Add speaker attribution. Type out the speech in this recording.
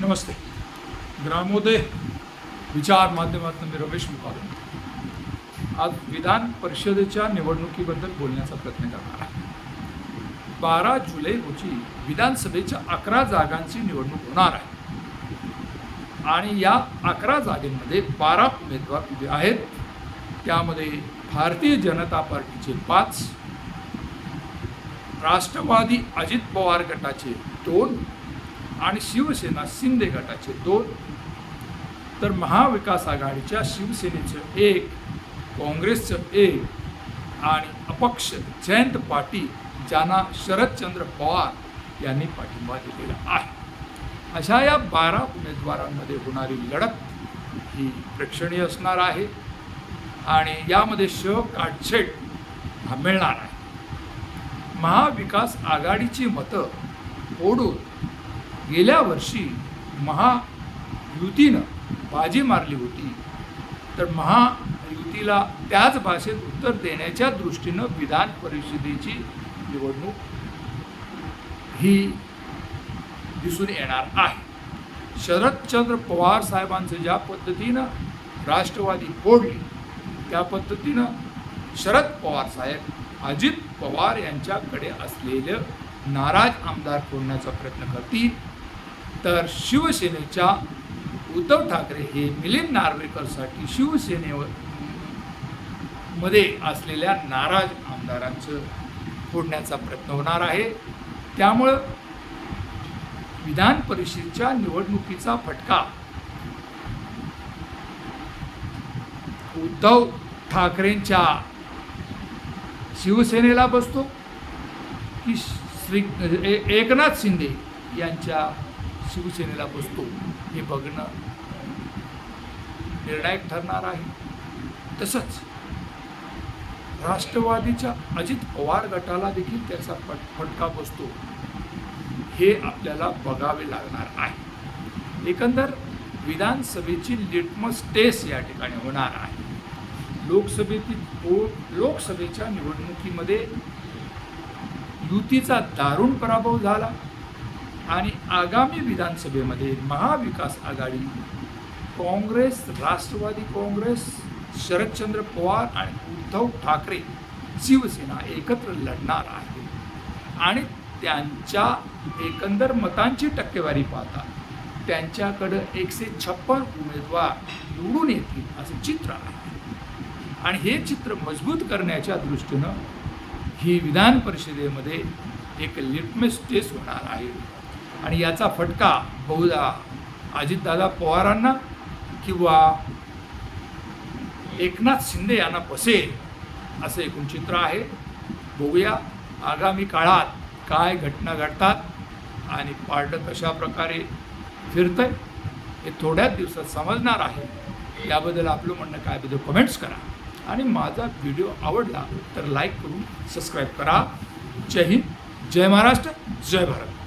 Speaker 1: नमस्ते। ग्रामोदय विचार माध्यमातून मी रमेश मुकादम आज विधान परिषदेच्या निवडणुकीबद्दल बोलण्याचा प्रयत्न करणार आहे। बारा जुलै रोजी विधानसभेच्या अकरा जागांची निवडणूक होणार आहे। आणि या अकरा जागेमध्ये बारा उमेदवार उभे आहेत। त्यामध्ये भारतीय जनता पार्टीचे पाच राष्ट्रवादी अजित पवार गटाचे दोन आणि शिवसेना शिंदे गटाचे दोन. तर महाविकास आघाडीच्या शिवसेनेचं एक काँग्रेसचं एक आणि अपक्ष जयंत पाटील ज्यांना शरदचंद्र पवार यांनी पाठिंबा दिलेला आहे. अशा या बारा उमेदवारांमध्ये होणारी लढत ही प्रेक्षणीय असणार आहे आणि यामध्ये श काटछेट हा मिळणार आहे. महाविकास आघाडीची मतं ओढून गेल्या वर्षी महायुतीनं बाजी मारली होती. तर महायुतीला त्याच भाषेत उत्तर देण्याच्या दृष्टीनं विधान परिषदेची निवडणूक ही दिसून येणार आहे. शरदचंद्र पवार साहेबांचं ज्या पद्धतीनं राष्ट्रवादी फोडली त्या पद्धतीनं शरद पवार साहेब अजित पवार यांच्याकडे असलेलं नाराज आमदार फोडण्याचा प्रयत्न करतील. तर शिवसेनेच्या उद्धव ठाकरे हे मिलिंद नार्वेकरसाठी शिवसेनेवर मध्ये असलेल्या नाराज आमदारांचं फोडण्याचा प्रयत्न होणार आहे. त्यामुळं विधान परिषदेच्या निवडणुकीचा फटका उद्धव ठाकरेंच्या शिवसेनेला बसतो की श्री एकनाथ शिंदे यांच्या शिवसेनेला बसतो हे बघणं निर्णायक ठरणार आहे. तसंच राष्ट्रवादीच्या अजित पवार गटाला देखील त्याचा फट फटका बसतो. हे आपल्याला बघावे लागणार आहे. एकंदर विधानसभेची लिटमस टेस्ट या ठिकाणी होणार आहे. लोकसभेतील लोकसभेच्या निवडणुकीमध्ये युतीचा दारुण पराभव झाला. आणि आगामी विधानसभेमध्ये महाविकास आघाडी काँग्रेस राष्ट्रवादी काँग्रेस शरदचंद्र पवार आणि उद्धव ठाकरे शिवसेना एकत्र लढणार आहे. आणि त्यांच्या एकंदर मतांची टक्केवारी पाहता त्यांच्याकडं एकशे छप्पन उमेदवार निवडून येतील असं चित्र आहे. आणि हे चित्र मजबूत करण्याच्या दृष्टीनं ही विधान परिषदेमध्ये एक लिटमस टेस्ट होणार आहे. आणि याचा फटका बहुधा अजितदादा पवारांना किंवा एकनाथ शिंदे यांना बसेल असं एकूण चित्र आहे. बघूया आगामी काळात काय घटना घडतात आणि पार्ट कशा प्रकारे फिरतंय हे थोड्याच दिवसात समजणार आहे. याबद्दल आपलं म्हणणं काय बद्दल कमेंट्स करा. आणि माझा व्हिडिओ आवडला तर लाईक करून सबस्क्राईब करा. जय हिंद जय महाराष्ट्र जय भारत.